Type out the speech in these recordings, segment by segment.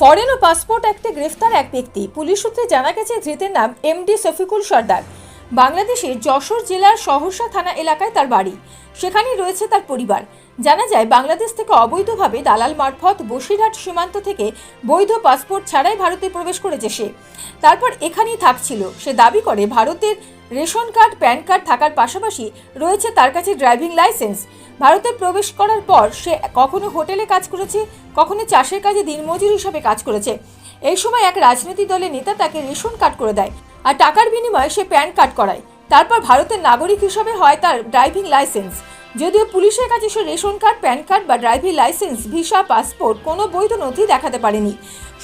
Foreign ও passport অ্যাক্টে গ্রেফতার এক ব্যক্তি। পুলিশ সূত্রে জানা গেছে, ধৃতের নাম এমডি শফিকুল সর্দার। বাংলাদেশের যশোর জেলার সহসা থানা এলাকায় তার বাড়ি। সেখানেই রয়েছে তার পরিবার। জানা যায়, বাংলাদেশ থেকে অবৈধভাবে দালাল মারফত বসিরহাট সীমান্ত থেকে বৈধ পাসপোর্ট ছাড়াই ভারতে প্রবেশ করেছে সে। তারপর এখানেই থাকছিল। সে দাবি করে, ভারতের রেশন কার্ড, প্যান কার্ড থাকার পাশাপাশি রয়েছে তার কাছে ড্রাইভিং লাইসেন্স। ভারতে প্রবেশ করার পর সে কখনো হোটেলে কাজ করেছে, কখনো চাষের কাজে দিনমজুর হিসাবে কাজ করেছে। এই সময় এক রাজনৈতিক দলের নেতা তাকে রেশন কার্ড করে দেয়। আর টাকার বিনিময়ে সে প্যান কার্ড করায়। তারপর ভারতের নাগরিক হিসাবে হয় তার ড্রাইভিং লাইসেন্স। যদিও পুলিশের কাছে সে রেশন কার্ড, প্যান কার্ড বা ড্রাইভিং লাইসেন্স, ভিসা, পাসপোর্ট কোনো বৈধ নথি দেখাতে পারেনি।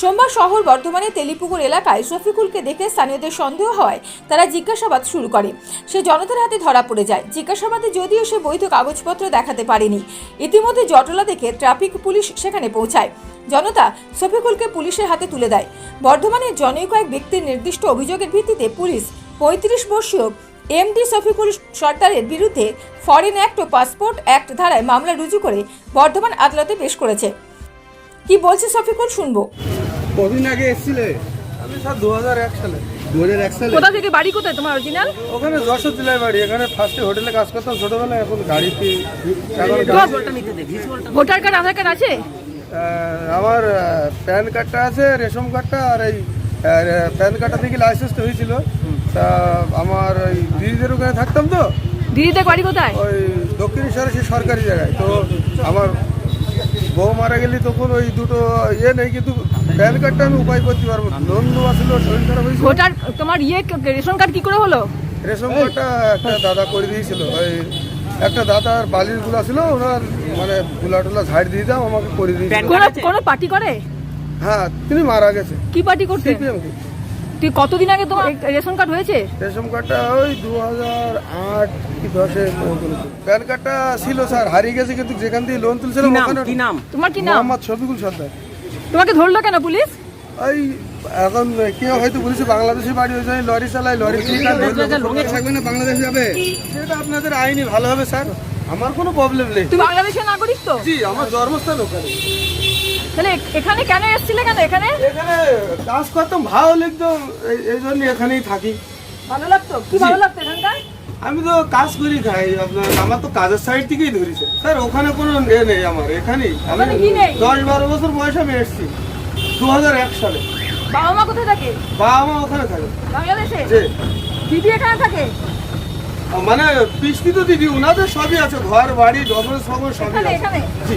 সোমবার শহর বর্ধমানের তেলিপুকুর এলাকায় শফিকুলকে দেখে স্থানীয়দের সন্দেহ হওয়ায় তারা জিজ্ঞাসাবাদ শুরু করে। সে জনতার হাতে ধরা পড়ে যায়। জিজ্ঞাসাবাদে যদিও সে বৈধ কাগজপত্র দেখাতে পারেনি। ইতিমধ্যে জটলা দেখে ট্রাফিক পুলিশ সেখানে পৌঁছায়। জনতা শফিকুলকে পুলিশের হাতে তুলে দেয়। বর্ধমানের জনৈক এক ব্যক্তির নির্দিষ্ট অভিযোগের ভিত্তিতে পুলিশ পঁয়ত্রিশ বর্ষীয় এমডি শফিকুল সর্দারের বিরুদ্ধে ফরেন অ্যাক্ট ও পাসপোর্ট অ্যাক্ট ধারায় মামলা রুজু করে বর্ধমান আদালতে পেশ করেছে। কি বলছে শফিকুল? শুনব। কদিন আগে এসেছিলে? আমি স্যার দু হাজার এক সালে। দু হাজার এক সালে? কোথা থেকে? বাড়ি কোথায় তোমার অরিজিনাল ওখানে যশোর জেলায় বাড়ি। এখানে ফার্স্টে হোটেলে কাজ করতাম ছোটবেলায় এখন গাড়িতে ভোটার কার্ড আধার কার্ড আছে? আমার প্যান কার্ডটা আছে রেশন কার্ডটা আর এই প্যান কার্ডটা থেকে লাইসেন্স লাইসেন্সটা হয়েছিল। তা আমার ওই দিদিদের ওখানে থাকতাম তো। দিদিদের বাড়ি কোথায়? ওই দক্ষিণেশ্বরে সে সরকারি জায়গায়। তো আমার বউ মারা গেলে তখন ওই দুটো ইয়ে নেই কিন্তু প্যান কার্ডটা আমি উপায় করতে পারব লোন দেওয়া ছিল শরীর খারাপ হয়েছিল। ভোটার তোমার ইয়ে রেশন কার্ড কি করে হলো? রেশন কার্ডটা একটা দাদা করে দিয়েছিল। ওই একটা দাদার বালিরগুলা ছিল ওনার মানে গুলা টুলা ঝাড় দিয়ে দাও আমাকে করে দিয়েছিল কোন কোন পার্টি করে? হ্যাঁ তিনি মারা গেছে। কি পার্টি করতে? সিপিএম তুই কতদিন আগে তোমার রেশন কার্ড হয়েছে? রেশন কার্ডটা ওই দু হাজার আট কি দশে প্যান কার্ডটা ছিল স্যার হারিয়ে গেছে কিন্তু যেখান থেকে লোন তুলছিলাম ওখানে কি নাম? তোমার কি নাম? মোহাম্মদ শফিকুল সর্দার। তোমাকে ধরলো কেন পুলিশ? ওই এখন কেউ হয়তো বলেছে বাংলাদেশে বাড়ি হয়েছে আমি লরি চালাই লরি থাকবে না বাংলাদেশে যাবে। সেটা আপনাদের আইনি ভালো হবে স্যার। আমার কোনো প্রবলেম নেই। তুমি বাংলাদেশের নাগরিক তো? জি আমার জন্মস্থান ওখানে। তাহলে এখানে কেন এসেছিলে কেন? এখানে? এখানে কাজ করতাম ভালো লিখতাম এই- জন্য এখানেই থাকি। ভালো লাগতো? কি ভালো লাগতো এখানকার? আমি তো কাজ করি খাই আপনার আমার তো কাজের সাইড থেকেই ধরেছে। স্যার ওখানে কোনো এ নেই আমার এখানেই। আমি? দশ বারো বছর বয়সে আমি এসেছি দু হাজার এক সালে। বাবা মা কোথায় থাকে? বাবা মা ওখানে থাকে। বাংলাদেশে? দিদি এখানে থাকে? মানে পিস্তি তো দিদি ওনাদের সবই আছে ঘর বাড়ি ডকুমেন্টস সবই এখানে আছে। এখানে? জি।